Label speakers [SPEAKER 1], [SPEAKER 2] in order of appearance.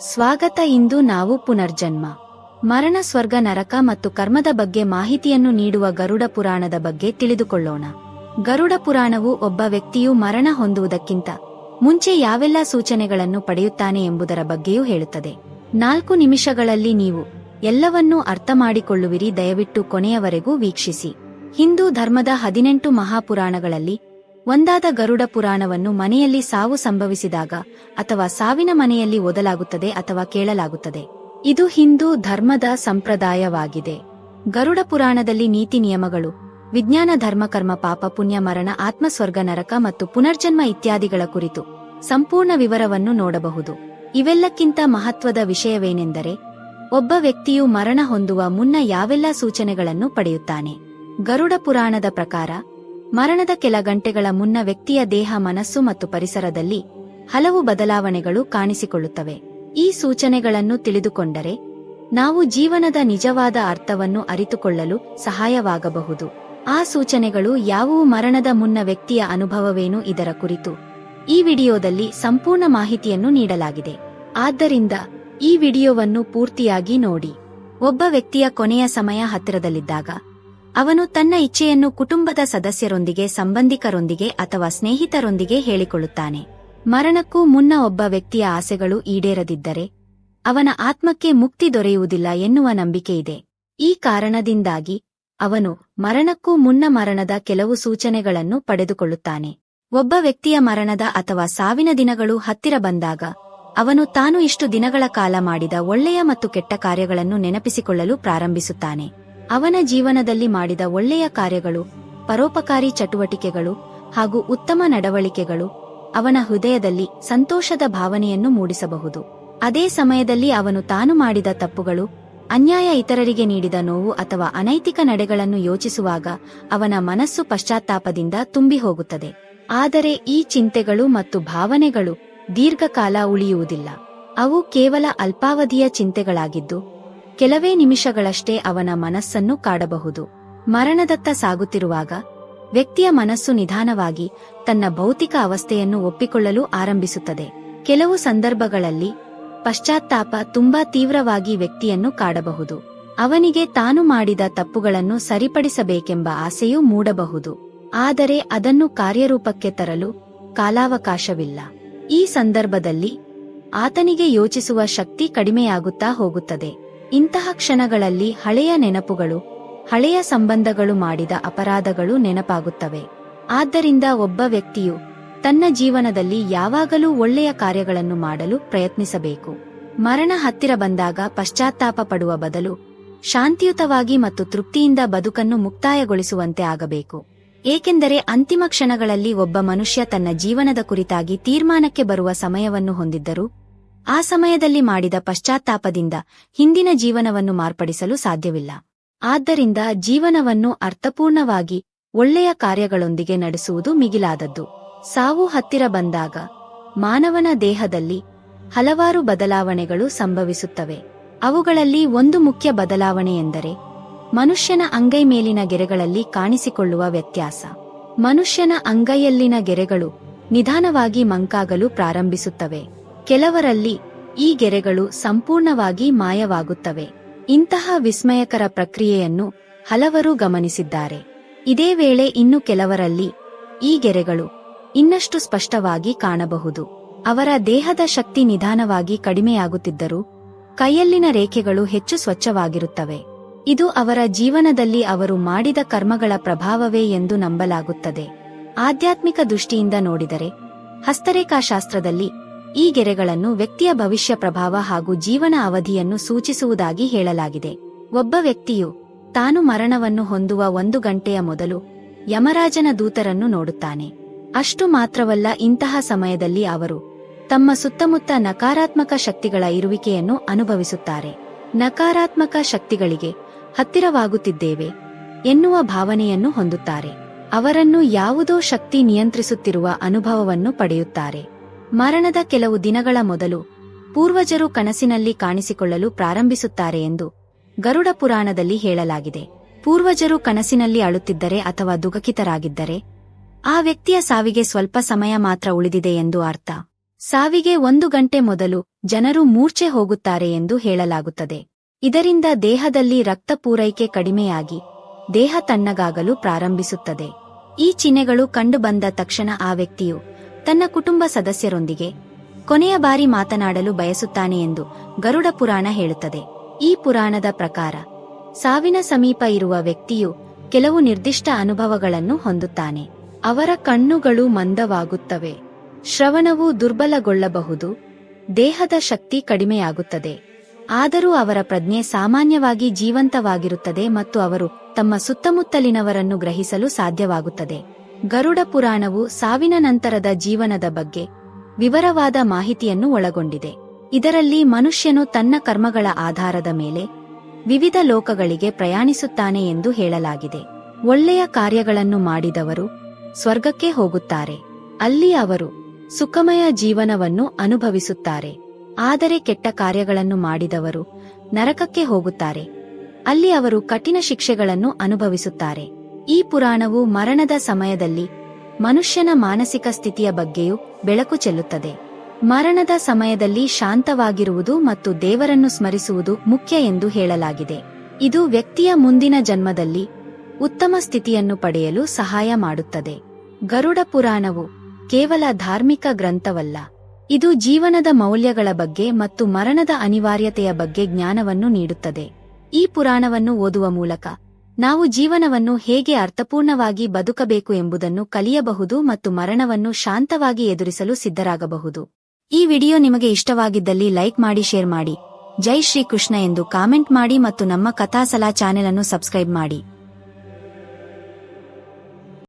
[SPEAKER 1] ಸ್ವಾಗತ ಇಂದು ನಾವು ಪುನರ್ಜನ್ಮ. ಮರಣ, ಸ್ವರ್ಗ, ನರಕ ಮತ್ತು ಕರ್ಮದ ಬಗ್ಗೆ ಮಾಹಿತಿಯನ್ನು ನೀಡುವ ಗರುಡ ಪುರಾಣದ ಬಗ್ಗೆ ತಿಳಿದುಕೊಳ್ಳೋಣ. ಗರುಡ ಪುರಾಣವು ಒಬ್ಬ ವ್ಯಕ್ತಿಯು ಮರಣ ಹೊಂದುವುದಕ್ಕಿಂತ ಮುಂಚೆ ಯಾವೆಲ್ಲ ಸೂಚನೆಗಳನ್ನು ಪಡೆಯುತ್ತಾನೆ ಎಂಬುದರ ಬಗ್ಗೆಯೂ ಹೇಳುತ್ತದೆ. ನಾಲ್ಕು ನಿಮಿಷಗಳಲ್ಲಿ ನೀವು ಎಲ್ಲವನ್ನೂ ಅರ್ಥ ಮಾಡಿಕೊಳ್ಳುವಿರಿ ದಯವಿಟ್ಟು ಕೊನೆಯವರೆಗೂ ವೀಕ್ಷಿಸಿ. ಹಿಂದೂ ಧರ್ಮದ ಹದಿನೆಂಟು ಮಹಾಪುರಾಣಗಳಲ್ಲಿ ಒಂದಾದ ಗರುಡ ಪುರಾಣವನ್ನು ಮನೆಯಲ್ಲಿ ಸಾವು ಸಂಭವಿಸಿದಾಗ ಅಥವಾ ಸಾವಿನ ಮನೆಯಲ್ಲಿ ಓದಲಾಗುತ್ತದೆ ಅಥವಾ ಕೇಳಲಾಗುತ್ತದೆ. ಇದು ಹಿಂದೂ ಧರ್ಮದ ಸಂಪ್ರದಾಯವಾಗಿದೆ. ಗರುಡ ಪುರಾಣದಲ್ಲಿ ನೀತಿ ನಿಯಮಗಳು, ವಿಜ್ಞಾನ ಧರ್ಮ ಕರ್ಮ ಪಾಪ ಪುಣ್ಯ ಮರಣ ಆತ್ಮ ಸ್ವರ್ಗ ನರಕ ಮತ್ತು ಪುನರ್ಜನ್ಮ ಇತ್ಯಾದಿಗಳ ಕುರಿತು ಸಂಪೂರ್ಣ ವಿವರವನ್ನು ನೋಡಬಹುದು. ಇವೆಲ್ಲಕ್ಕಿಂತ ಮಹತ್ವದ ವಿಷಯವೇನೆಂದರೆ, ಒಬ್ಬ ವ್ಯಕ್ತಿಯು ಮರಣ ಹೊಂದುವ ಮುನ್ನ ಯಾವೆಲ್ಲ ಸೂಚನೆಗಳನ್ನು ಪಡೆಯುತ್ತಾನೆ. ಗರುಡ ಪುರಾಣದ ಪ್ರಕಾರ ಮರಣದ ಕೆಲ ಗಂಟೆಗಳ ಮುನ್ನ ವ್ಯಕ್ತಿಯ ದೇಹ ಮನಸ್ಸು ಮತ್ತು ಪರಿಸರದಲ್ಲಿ ಹಲವು ಬದಲಾವಣೆಗಳು ಕಾಣಿಸಿಕೊಳ್ಳುತ್ತವೆ. ಈ ಸೂಚನೆಗಳನ್ನು ತಿಳಿದುಕೊಂಡರೆ, ನಾವು ಜೀವನದ ನಿಜವಾದ ಅರ್ಥವನ್ನು ಅರಿತುಕೊಳ್ಳಲು ಸಹಾಯವಾಗಬಹುದು. ಆ ಸೂಚನೆಗಳು ಯಾವುವು ಮರಣದ ಮುನ್ನ ವ್ಯಕ್ತಿಯ ಅನುಭವವೇನು ಇದರ ಕುರಿತು. ಈ ವಿಡಿಯೋದಲ್ಲಿ ಸಂಪೂರ್ಣ ಮಾಹಿತಿಯನ್ನು ನೀಡಲಾಗಿದೆ. ಆದ್ದರಿಂದ, ಈ ವಿಡಿಯೋವನ್ನು ಪೂರ್ತಿಯಾಗಿ ನೋಡಿ. ಒಬ್ಬ ವ್ಯಕ್ತಿಯ ಕೊನೆಯ ಸಮಯ ಹತ್ತಿರದಲ್ಲಿದ್ದಾಗ ಅವನು ತನ್ನ ಇಚ್ಛೆಯನ್ನು ಕುಟುಂಬದ ಸದಸ್ಯರೊಂದಿಗೆ, ಸಂಬಂಧಿಕರೊಂದಿಗೆ ಅಥವಾ ಸ್ನೇಹಿತರೊಂದಿಗೆ ಹೇಳಿಕೊಳ್ಳುತ್ತಾನೆ. ಮರಣಕ್ಕೂ ಮುನ್ನ ಒಬ್ಬ ವ್ಯಕ್ತಿಯ ಆಸೆಗಳು ಈಡೇರದಿದ್ದರೆ, ಅವನ ಆತ್ಮಕ್ಕೆ ಮುಕ್ತಿ ದೊರೆಯುವುದಿಲ್ಲ ಎನ್ನುವ ನಂಬಿಕೆಯಿದೆ ಈ ಕಾರಣದಿಂದಾಗಿ ಅವನು ಮರಣಕ್ಕೂ ಮುನ್ನ ಮರಣದ ಕೆಲವು ಸೂಚನೆಗಳನ್ನು ಪಡೆದುಕೊಳ್ಳುತ್ತಾನೆ. ಒಬ್ಬ ವ್ಯಕ್ತಿಯ ಮರಣದ ಅಥವಾ ಸಾವಿನ ದಿನಗಳು ಹತ್ತಿರ ಬಂದಾಗ, ಅವನು ತಾನು ಇಷ್ಟು ದಿನಗಳ ಕಾಲ ಮಾಡಿದ ಒಳ್ಳೆಯ ಮತ್ತು ಕೆಟ್ಟ ಕಾರ್ಯಗಳನ್ನು ನೆನಪಿಸಿಕೊಳ್ಳಲು ಪ್ರಾರಂಭಿಸುತ್ತಾನೆ. ಅವನ ಜೀವನದಲ್ಲಿ ಮಾಡಿದ ಒಳ್ಳೆಯ ಕಾರ್ಯಗಳು, ಪರೋಪಕಾರಿ ಚಟುವಟಿಕೆಗಳು ಹಾಗೂ ಉತ್ತಮ ನಡವಳಿಕೆಗಳು ಅವನ ಹೃದಯದಲ್ಲಿ ಸಂತೋಷದ ಭಾವನೆಯನ್ನು ಮೂಡಿಸಬಹುದು. ಅದೇ ಸಮಯದಲ್ಲಿ ಅವನು ತಾನು ಮಾಡಿದ ತಪ್ಪುಗಳು, ಅನ್ಯಾಯ ಇತರರಿಗೆ ನೀಡಿದ ನೋವು ಅಥವಾ ಅನೈತಿಕ ನಡೆಗಳನ್ನು ಯೋಚಿಸುವಾಗ ಅವನ ಮನಸ್ಸು ಪಶ್ಚಾತ್ತಾಪದಿಂದ ತುಂಬಿ ಹೋಗುತ್ತದೆ. ಆದರೆ ಈ ಚಿಂತೆಗಳು ಮತ್ತು ಭಾವನೆಗಳು ದೀರ್ಘಕಾಲ ಉಳಿಯುವುದಿಲ್ಲ. ಅವು ಕೇವಲ ಅಲ್ಪಾವಧಿಯ ಚಿಂತೆಗಳಾಗಿದ್ದು ಕೆಲವೇ ನಿಮಿಷಗಳಷ್ಟೇ ಅವನ ಮನಸ್ಸನ್ನು ಕಾಡಬಹುದು. ಮರಣದತ್ತ ಸಾಗುತ್ತಿರುವಾಗ ವ್ಯಕ್ತಿಯ ಮನಸ್ಸು ನಿಧಾನವಾಗಿ ತನ್ನ ಭೌತಿಕ ಅವಸ್ಥೆಯನ್ನು ಒಪ್ಪಿಕೊಳ್ಳಲು ಆರಂಭಿಸುತ್ತದೆ. ಕೆಲವು ಸಂದರ್ಭಗಳಲ್ಲಿ ಪಶ್ಚಾತ್ತಾಪ ತುಂಬಾ ತೀವ್ರವಾಗಿ ವ್ಯಕ್ತಿಯನ್ನು ಕಾಡಬಹುದು. ಅವನಿಗೆ ತಾನು ಮಾಡಿದ ತಪ್ಪುಗಳನ್ನು ಸರಿಪಡಿಸಬೇಕೆಂಬ ಆಸೆಯೂ ಮೂಡಬಹುದು. ಆದರೆ ಅದನ್ನು ಕಾರ್ಯರೂಪಕ್ಕೆ ತರಲು ಕಾಲಾವಕಾಶವಿಲ್ಲ. ಈ ಸಂದರ್ಭದಲ್ಲಿ ಆತನಿಗೆ ಯೋಚಿಸುವ ಶಕ್ತಿ ಕಡಿಮೆಯಾಗುತ್ತಾ ಹೋಗುತ್ತದೆ. ಇಂತಹ ಕ್ಷಣಗಳಲ್ಲಿ ಹಳೆಯ ನೆನಪುಗಳು, ಹಳೆಯ ಸಂಬಂಧಗಳು ಮಾಡಿದ ಅಪರಾಧಗಳು ನೆನಪಾಗುತ್ತವೆ. ಆದ್ದರಿಂದ ಒಬ್ಬ ವ್ಯಕ್ತಿಯು ತನ್ನ ಜೀವನದಲ್ಲಿ ಯಾವಾಗಲೂ ಒಳ್ಳೆಯ ಕಾರ್ಯಗಳನ್ನು ಮಾಡಲು ಪ್ರಯತ್ನಿಸಬೇಕು. ಮರಣ ಹತ್ತಿರ ಬಂದಾಗ ಪಶ್ಚಾತ್ತಾಪ ಪಡುವ ಬದಲು ಶಾಂತಿಯುತವಾಗಿ ಮತ್ತು ತೃಪ್ತಿಯಿಂದ ಬದುಕನ್ನು ಮುಕ್ತಾಯಗೊಳಿಸುವಂತೆ ಆಗಬೇಕು. ಏಕೆಂದರೆ ಅಂತಿಮ ಕ್ಷಣಗಳಲ್ಲಿ ಒಬ್ಬ ಮನುಷ್ಯ ತನ್ನ ಜೀವನದ ಕುರಿತಾಗಿ ತೀರ್ಮಾನಕ್ಕೆ ಬರುವ ಸಮಯವನ್ನು ಹೊಂದಿದ್ದರೂ ಆ ಸಮಯದಲ್ಲಿ ಮಾಡಿದ ಪಶ್ಚಾತ್ತಾಪದಿಂದ ಹಿಂದಿನ ಜೀವನವನ್ನು ಮಾರ್ಪಡಿಸಲು ಸಾಧ್ಯವಿಲ್ಲ. ಆದ್ದರಿಂದ ಜೀವನವನ್ನು ಅರ್ಥಪೂರ್ಣವಾಗಿ ಒಳ್ಳೆಯ ಕಾರ್ಯಗಳೊಂದಿಗೆ ನಡೆಸುವುದು ಮಿಗಿಲಾದದ್ದು. ಸಾವು ಹತ್ತಿರ ಬಂದಾಗ ಮಾನವನ ದೇಹದಲ್ಲಿ ಹಲವಾರು ಬದಲಾವಣೆಗಳು ಸಂಭವಿಸುತ್ತವೆ. ಅವುಗಳಲ್ಲಿ ಒಂದು ಮುಖ್ಯ ಬದಲಾವಣೆ ಎಂದರೆ ಮನುಷ್ಯನ ಅಂಗೈ ಮೇಲಿನ ಗೆರೆಗಳಲ್ಲಿ ಕಾಣಿಸಿಕೊಳ್ಳುವ ವ್ಯತ್ಯಾಸ. ಮನುಷ್ಯನ ಅಂಗೈಯಲ್ಲಿನ ಗೆರೆಗಳು ನಿಧಾನವಾಗಿ ಮಂಕಾಗಲು ಪ್ರಾರಂಭಿಸುತ್ತವೆ. ಕೆಲವರಲ್ಲಿ ಈ ಗೆರೆಗಳು ಸಂಪೂರ್ಣವಾಗಿ ಮಾಯವಾಗುತ್ತವೆ. ಇಂತಹ ವಿಸ್ಮಯಕರ ಪ್ರಕ್ರಿಯೆಯನ್ನು ಹಲವರು ಗಮನಿಸಿದ್ದಾರೆ. ಇದೇ ವೇಳೆ ಇನ್ನು ಕೆಲವರಲ್ಲಿ ಈ ಗೆರೆಗಳು ಇನ್ನಷ್ಟು ಸ್ಪಷ್ಟವಾಗಿ ಕಾಣಬಹುದು. ಅವರ ದೇಹದ ಶಕ್ತಿ ನಿಧಾನವಾಗಿ ಕಡಿಮೆಯಾಗುತ್ತಿದ್ದರೂ ಕೈಯಲ್ಲಿನ ರೇಖೆಗಳು ಹೆಚ್ಚು ಸ್ವಚ್ಛವಾಗಿರುತ್ತವೆ. ಇದು ಅವರ ಜೀವನದಲ್ಲಿ ಅವರು ಮಾಡಿದ ಕರ್ಮಗಳ ಪ್ರಭಾವವೇ ಎಂದು ನಂಬಲಾಗುತ್ತದೆ. ಆಧ್ಯಾತ್ಮಿಕ ದೃಷ್ಟಿಯಿಂದ ನೋಡಿದರೆ ಹಸ್ತರೇಖಾಶಾಸ್ತ್ರದಲ್ಲಿ ಈ ಗೆರೆಗಳನ್ನು ವ್ಯಕ್ತಿಯ ಭವಿಷ್ಯ ಪ್ರಭಾವ ಹಾಗೂ ಜೀವನ ಅವಧಿಯನ್ನು ಸೂಚಿಸುವುದಾಗಿ ಹೇಳಲಾಗಿದೆ. ಒಬ್ಬ ವ್ಯಕ್ತಿಯು ತಾನು ಮರಣವನ್ನು ಹೊಂದುವ ಒಂದು ಗಂಟೆಯ ಮೊದಲು ಯಮರಾಜನ ದೂತರನ್ನು ನೋಡುತ್ತಾನೆ. ಅಷ್ಟು ಮಾತ್ರವಲ್ಲ, ಇಂತಹ ಸಮಯದಲ್ಲಿ ಅವರು ತಮ್ಮ ಸುತ್ತಮುತ್ತ ನಕಾರಾತ್ಮಕ ಶಕ್ತಿಗಳ ಇರುವಿಕೆಯನ್ನು ಅನುಭವಿಸುತ್ತಾರೆ. ನಕಾರಾತ್ಮಕ ಶಕ್ತಿಗಳಿಗೆ ಹತ್ತಿರವಾಗುತ್ತಿದ್ದೇವೆ ಎನ್ನುವ ಭಾವನೆಯನ್ನು ಹೊಂದುತ್ತಾರೆ. ಅವರನ್ನು ಯಾವುದೋ ಶಕ್ತಿ ನಿಯಂತ್ರಿಸುತ್ತಿರುವ ಅನುಭವವನ್ನು ಪಡೆಯುತ್ತಾರೆ. ಮರಣದ ಕೆಲವು ದಿನಗಳ ಮೊದಲು ಪೂರ್ವಜರು ಕನಸಿನಲ್ಲಿ ಕಾಣಿಸಿಕೊಳ್ಳಲು ಪ್ರಾರಂಭಿಸುತ್ತಾರೆ ಎಂದು ಗರುಡ ಪುರಾಣದಲ್ಲಿ ಹೇಳಲಾಗಿದೆ. ಪೂರ್ವಜರು ಕನಸಿನಲ್ಲಿ ಅಳುತ್ತಿದ್ದರೆ ಅಥವಾ ದುಗಕಿತರಾಗಿದ್ದರೆ ಆ ವ್ಯಕ್ತಿಯ ಸಾವಿಗೆ ಸ್ವಲ್ಪ ಸಮಯ ಮಾತ್ರ ಉಳಿದಿದೆ ಎಂದು ಅರ್ಥ. ಸಾವಿಗೆ ಒಂದು ಗಂಟೆ ಮೊದಲು ಜನರು ಮೂರ್ಛೆ ಹೋಗುತ್ತಾರೆ ಎಂದು ಹೇಳಲಾಗುತ್ತದೆ. ಇದರಿಂದ ದೇಹದಲ್ಲಿ ರಕ್ತ ಪೂರೈಕೆ ಕಡಿಮೆಯಾಗಿ ದೇಹ ತಣ್ಣಗಾಗಲು ಪ್ರಾರಂಭಿಸುತ್ತದೆ. ಈ ಚಿಹ್ನೆಗಳು ಕಂಡುಬಂದ ತಕ್ಷಣ ಆ ವ್ಯಕ್ತಿಯು ತನ್ನ ಕುಟುಂಬ ಸದಸ್ಯರೊಂದಿಗೆ ಕೊನೆಯ ಬಾರಿ ಮಾತನಾಡಲು ಬಯಸುತ್ತಾನೆ ಎಂದು ಗರುಡ ಪುರಾಣ ಹೇಳುತ್ತದೆ. ಈ ಪುರಾಣದ ಪ್ರಕಾರ ಸಾವಿನ ಸಮೀಪ ಇರುವ ವ್ಯಕ್ತಿಯು ಕೆಲವು ನಿರ್ದಿಷ್ಟ ಅನುಭವಗಳನ್ನು ಹೊಂದುತ್ತಾನೆ. ಅವರ ಕಣ್ಣುಗಳು ಮಂದವಾಗುತ್ತವೆ. ಶ್ರವಣವು ದುರ್ಬಲಗೊಳ್ಳಬಹುದು. ದೇಹದ ಶಕ್ತಿ ಕಡಿಮೆಯಾಗುತ್ತದೆ. ಆದರೂ ಅವರ ಪ್ರಜ್ಞೆ ಸಾಮಾನ್ಯವಾಗಿ ಜೀವಂತವಾಗಿರುತ್ತದೆ ಮತ್ತು ಅವರು ತಮ್ಮ ಸುತ್ತಮುತ್ತಲಿನವರನ್ನು ಗ್ರಹಿಸಲು ಸಾಧ್ಯವಾಗುತ್ತದೆ. ಗರುಡ ಪುರಾಣವು ಸಾವಿನ ನಂತರದ ಜೀವನದ ಬಗ್ಗೆ ವಿವರವಾದ ಮಾಹಿತಿಯನ್ನು ಒಳಗೊಂಡಿದೆ. ಇದರಲ್ಲಿ ಮನುಷ್ಯನು ತನ್ನ ಕರ್ಮಗಳ ಆಧಾರದ ಮೇಲೆ ವಿವಿಧ ಲೋಕಗಳಿಗೆ ಪ್ರಯಾಣಿಸುತ್ತಾನೆ ಎಂದು ಹೇಳಲಾಗಿದೆ. ಒಳ್ಳೆಯ ಕಾರ್ಯಗಳನ್ನು ಮಾಡಿದವರು ಸ್ವರ್ಗಕ್ಕೆ ಹೋಗುತ್ತಾರೆ. ಅಲ್ಲಿ ಅವರು ಸುಖಮಯ ಜೀವನವನ್ನು ಅನುಭವಿಸುತ್ತಾರೆ. ಆದರೆ ಕೆಟ್ಟ ಕಾರ್ಯಗಳನ್ನು ಮಾಡಿದವರು ನರಕಕ್ಕೆ ಹೋಗುತ್ತಾರೆ. ಅಲ್ಲಿ ಅವರು ಕಠಿಣ ಶಿಕ್ಷೆಗಳನ್ನು ಅನುಭವಿಸುತ್ತಾರೆ. ಈ ಪುರಾಣವು ಮರಣದ ಸಮಯದಲ್ಲಿ ಮನುಷ್ಯನ ಮಾನಸಿಕ ಸ್ಥಿತಿಯ ಬಗ್ಗೆಯೂ ಬೆಳಕು ಚೆಲ್ಲುತ್ತದೆ. ಮರಣದ ಸಮಯದಲ್ಲಿ ಶಾಂತವಾಗಿರುವುದು ಮತ್ತು ದೇವರನ್ನು ಸ್ಮರಿಸುವುದು ಮುಖ್ಯ ಎಂದು ಹೇಳಲಾಗಿದೆ. ಇದು ವ್ಯಕ್ತಿಯ ಮುಂದಿನ ಜನ್ಮದಲ್ಲಿ ಉತ್ತಮ ಸ್ಥಿತಿಯನ್ನು ಪಡೆಯಲು ಸಹಾಯ ಮಾಡುತ್ತದೆ. ಗರುಡ ಪುರಾಣವು ಕೇವಲ ಧಾರ್ಮಿಕ ಗ್ರಂಥವಲ್ಲ, ಇದು ಜೀವನದ ಮೌಲ್ಯಗಳ ಬಗ್ಗೆ ಮತ್ತು ಮರಣದ ಅನಿವಾರ್ಯತೆಯ ಬಗ್ಗೆ ಜ್ಞಾನವನ್ನು ನೀಡುತ್ತದೆ. ಈ ಪುರಾಣವನ್ನು ಓದುವ ಮೂಲಕ ನಾವು ಜೀವನವನ್ನು ಹೇಗೆ ಅರ್ಥಪೂರ್ಣವಾಗಿ ಬದುಕಬೇಕು ಎಂಬುದನ್ನು ಕಲಿಯಬಹುದು ಮತ್ತು ಮರಣವನ್ನು ಶಾಂತವಾಗಿ ಎದುರಿಸಲು ಸಿದ್ಧರಾಗಬಹುದು. ಈ ವಿಡಿಯೋ ನಿಮಗೆ ಇಷ್ಟವಾಗಿದ್ದಲ್ಲಿ ಲೈಕ್ ಮಾಡಿ, ಶೇರ್ ಮಾಡಿ. ಜೈ ಶ್ರೀ ಕೃಷ್ಣ ಎಂದು ಕಾಮೆಂಟ್ ಮಾಡಿ ಮತ್ತು ನಮ್ಮ ಕಥಾಸಲಾ ಚಾನೆಲ್ ಅನ್ನು ಸಬ್ಸ್ಕ್ರೈಬ್ ಮಾಡಿ.